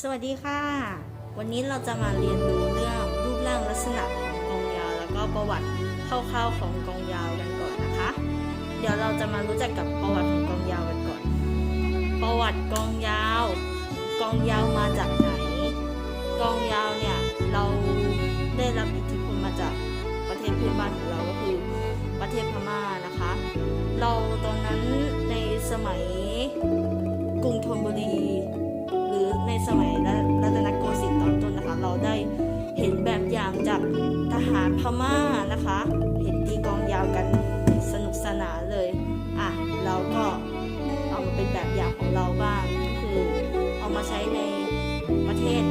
สวัสดีค่ะ วันนี้เราจะมาเรียนรู้เรื่องรูปร่างลักษณะของกองยาว แล้วก็ประวัติคร่าวๆของกองยาวกันก่อนนะคะ เดี๋ยวเราจะมารู้จักกับประวัติของกองยาวกันก่อน ประวัติกองยาว กองยาวมาจากไหน กองยาวเนี่ยเราได้รับอิทธิพลมาจากประเทศเพื่อนบ้านของเราก็คือประเทศพม่านะคะ เราตอนนั้นในสมัยกรุงธนบุรี สมัยรัตนโกสินทร์ตอนต้นนะคะ เราได้เห็นแบบอย่างจากทหารพม่านะคะ เห็นตีกองยาวกันสนุกสนานเลยอะเราก็เอามาเป็นแบบอย่างของเราบ้างก็คือเอามาใช้ในประเทศ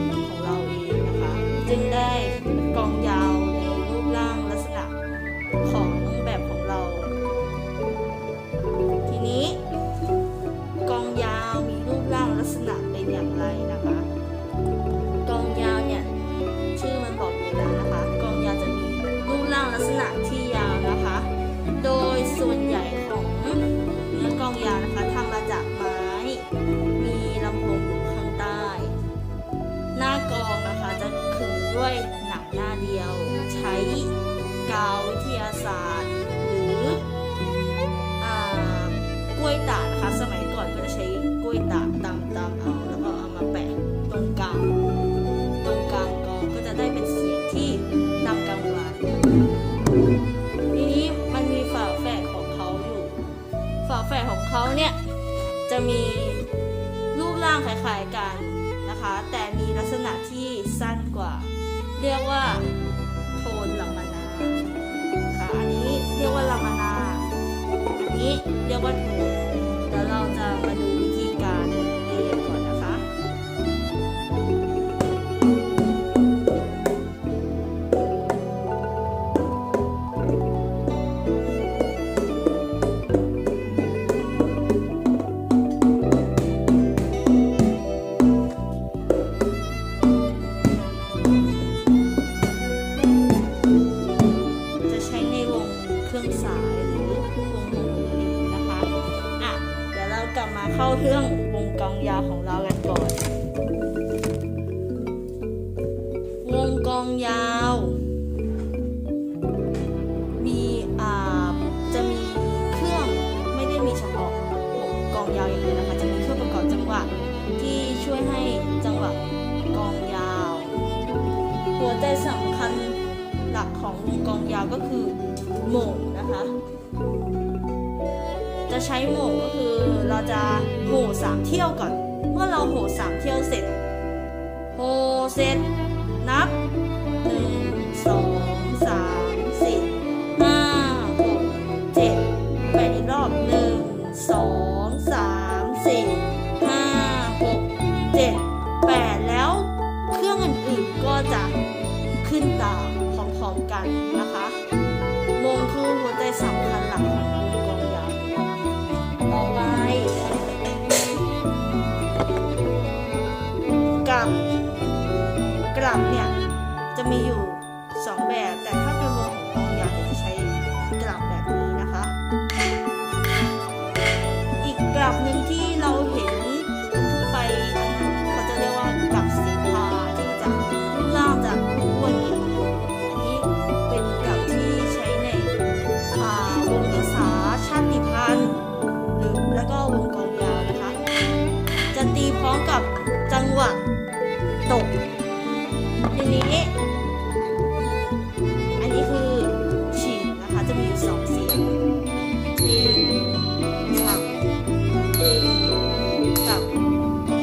ยตากตำตำเอาแล้วก็เอามาแปะตรงกลางตรงกลางกองก็จะได้เป็นเสียงที่ดังกังวานทีนี้มันมีฝาแฝดของเขาอยู่ฝาแฝดของเขาเนี่ยจะมีรูปร่างคล้ายๆกันนะคะ แต่มีลักษณะที่สั้นกว่า เรียกว่าโทนลัมานาค่ะอันนี้เรียกว่าลัมมานาอันนี้เรียกว่าโทน รื่องวงกลองยาวของเรากันก่อน วงกลองยาว มีอ่าจะมีเครื่องไม่ได้มีเฉพาะวงกลองยาวอย่างเดียวนะคะ จะมีเครื่องประกอบจังหวะที่ช่วยให้จังหวะกลองยาว หัวใจสำคัญหลักของวงกลองยาวก็คือโหม่งนะคะ จะใช้โหม่งก็คือเราจะโห่สามเที่ยวก่อน เมื่อเราโห่สามเที่ยวเสร็จโห่เสร็จนับหนึ่งสองสามสี่ห้าหกเจ็ดแปดอีกรอบหนึ่งสองสามสี่ห้าหกเจ็ดแปดแล้วเครื่องอื่นๆก็จะขึ้นตามพร้อมๆกันนะคะวงคือหัวใจสำคัญหลัก กลับเนี่ยจะมีอยู่สองแบบ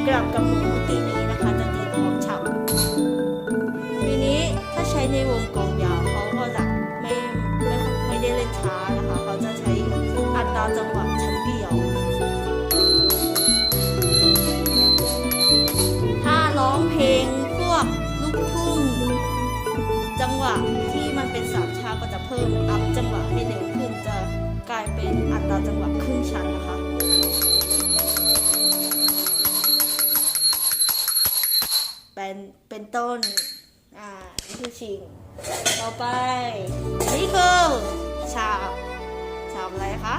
กลับกับหมูตีนี้นะคะจะตีพร้อมฉับทีนี้ถ้าใช้ในวงกลองยาวเขาก็จะไม่ไม่ไม่ได้เล่นช้านะคะเขาจะใช้อัตราจังหวะชั้นเดียว ถ้าร้องเพลงพวกลูกทุ่งจังหวะที่มันเป็นสามชาก็จะเพิ่มอัพจังหวะให้เร็วขึ้นจะกลายเป็นอัตราจังหวะครึ่งชั้นนะคะ เป็นเป็นต้น อ่านี่คือชิง ต่อไป นี่คือฉาบฉาบอะไรคะ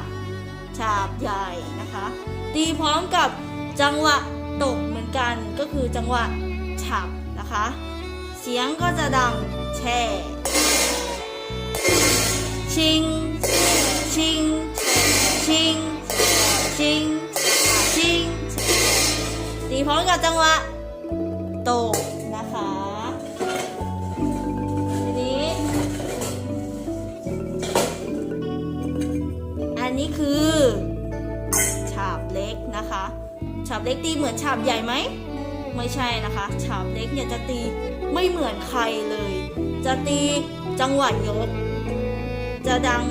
ฉาบใหญ่นะคะ ตีพร้อมกับจังหวะตกเหมือนกันก็คือจังหวะฉับนะคะ เสียงก็จะดังแช่ ชิง ชิง ชิง ชิง ชิง ตีพร้อมกับจังหวะ ตกนะคะทีนี้ อันนี้คือฉาบเล็กนะคะฉาบเล็กตีเหมือนฉาบใหญ่ไหมไม่ใช่นะคะฉาบเล็กเนี่ยจะตีไม่เหมือนใครเลย จะตีจังหวะยก จะดัง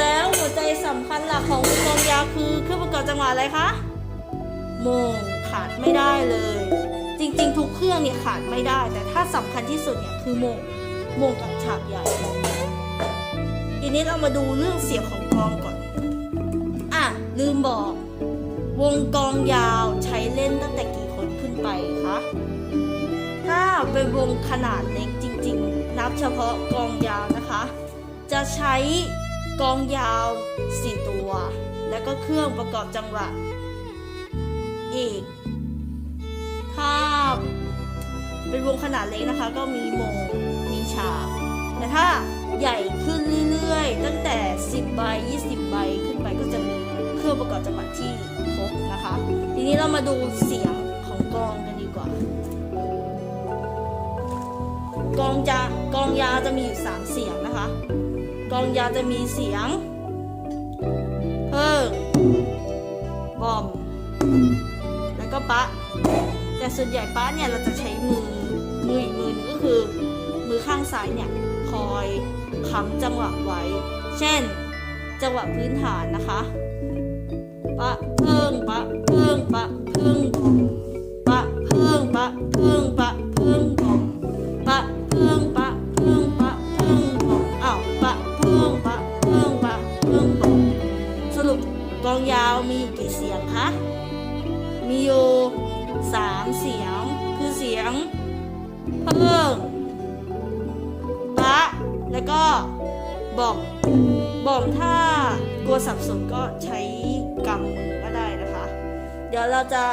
แล้วหัวใจสำคัญหลักของวงกลมยาวคือเครื่องประกอบจังหวะอะไรคะโมงขาดไม่ได้เลย จริงๆ ทุกเครื่องเนี่ยขาดไม่ได้ แต่ถ้าสำคัญที่สุดเนี่ยคือโมงโมงกับฉาบใหญ่ทีนี้เรามาดูเรื่องเสียงของกลองก่อน อะ ลืมบอก วงกลองยาวใช้เล่นตั้งแต่กี่คนขึ้นไปคะถ้าเป็นวงขนาดเล็กจริงๆ นับเฉพาะกลองยาวนะคะ จะใช้ กองยาว 4 ตัว แล้วก็เครื่องประกอบจังหวะอีก ถ้าเป็นวงขนาดเล็กนะคะ ก็มีโมง มีฉาก แต่ถ้าใหญ่ขึ้นเรื่อยๆ ตั้งแต่ 10 ใบ 20 ใบ ขึ้นไปก็จะมีเครื่องประกอบจังหวะที่ครบนะคะ ทีนี้เรามาดูเสียงของกองกันดีกว่า กองจะกองยาจะมีอยู่สามเสียงนะคะ กองยาวจะมีเสียง เพิ่งบอม แล้วก็ปะ แต่ส่วนใหญ่ปะเนี่ยเราจะใช้มือ มืออีกมือหนึงก็คือ มือข้างซ้ายเนี่ยคอยค้ำจังหวะไว้ เช่น จังหวะพื้นฐานนะคะ ปะเพิ่งปะเพิ่งปะเพิ่งบอมปะเพิ่งปะเพิ่งปะ บอมถ้ากลัวสับสนก็ใช้กำมือก็ได้นะคะ เดี๋ยวเราจะ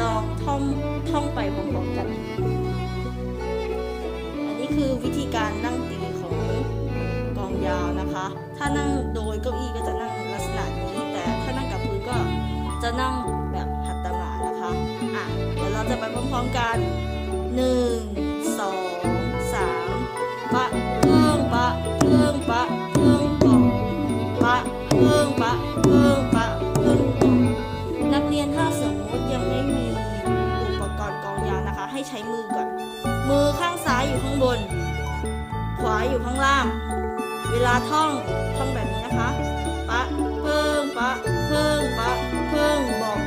ลองท่องท่องไปพร้อมๆกัน อันนี้คือวิธีการนั่งตีของกองยาวนะคะ ถ้านั่งโดยเก้าอี้ก็จะนั่งลักษณะนี้ แต่ถ้านั่งกับพื้นก็จะนั่งแบบหัตถมานะคะ อะ เดี๋ยวเราจะไปพร้อมๆกันหนึ่งสองสามปะ อยู่ข้างบน ขวาอยู่ข้างล่าง เวลาท่องท่องแบบนี้นะคะ ปะเพิ่งปะเพิ่งปะเพิ่งบอก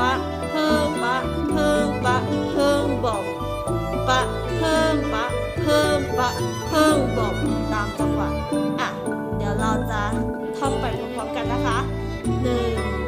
ปะเพิ่งปะเพิ่งปะเพิ่งบอก ปะเพิ่งปะเพิ่งปะเพิ่งบอกตามจังหวะอะ เดี๋ยวเราจะท่องไปพร้อมๆกันนะคะหนึ่ง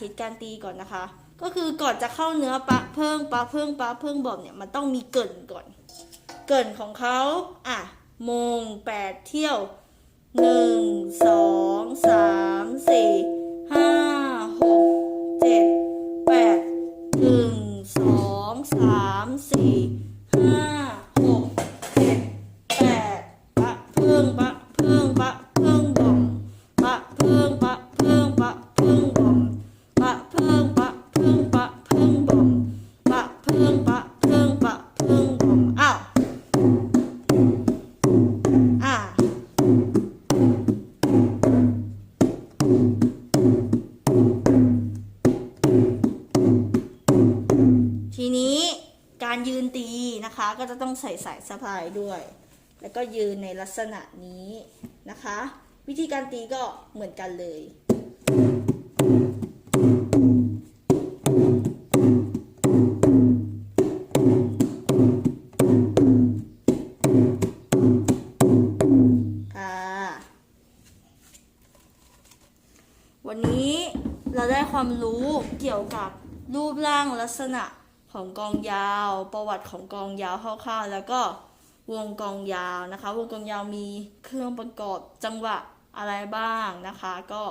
ธิตการตีก่อนนะคะ ก็คือก่อนจะเข้าเนื้อปะเพิ่งปะเพิ่งปะเพิ่งบอกเนี่ยมันต้องมีเกินก่อน เกินของเขาอะโมง8เที่ยวหนึ่งสองสามสี่ห้าหกเจ็ดแปดหนึ่งสองสามสี่ ก็จะต้องใส่สายสะพายด้วย แล้วก็ยืนในลักษณะนี้นะคะ วิธีการตีก็เหมือนกันเลยวันนี้เราได้ความรู้เกี่ยวกับรูปร่างลักษณะ ของกองยาว ประวัติของกองยาวคร่าวๆแล้วก็วงกองยาวนะคะ วงกองยาวมีเครื่องประกอบจังหวะอะไรบ้างนะคะ ก็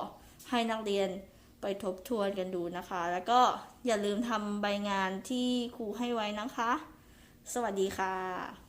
ให้นักเรียนไปทบทวนกันดูนะคะ แล้วก็อย่าลืมทำใบงานที่ครูให้ไว้นะคะ สวัสดีค่ะ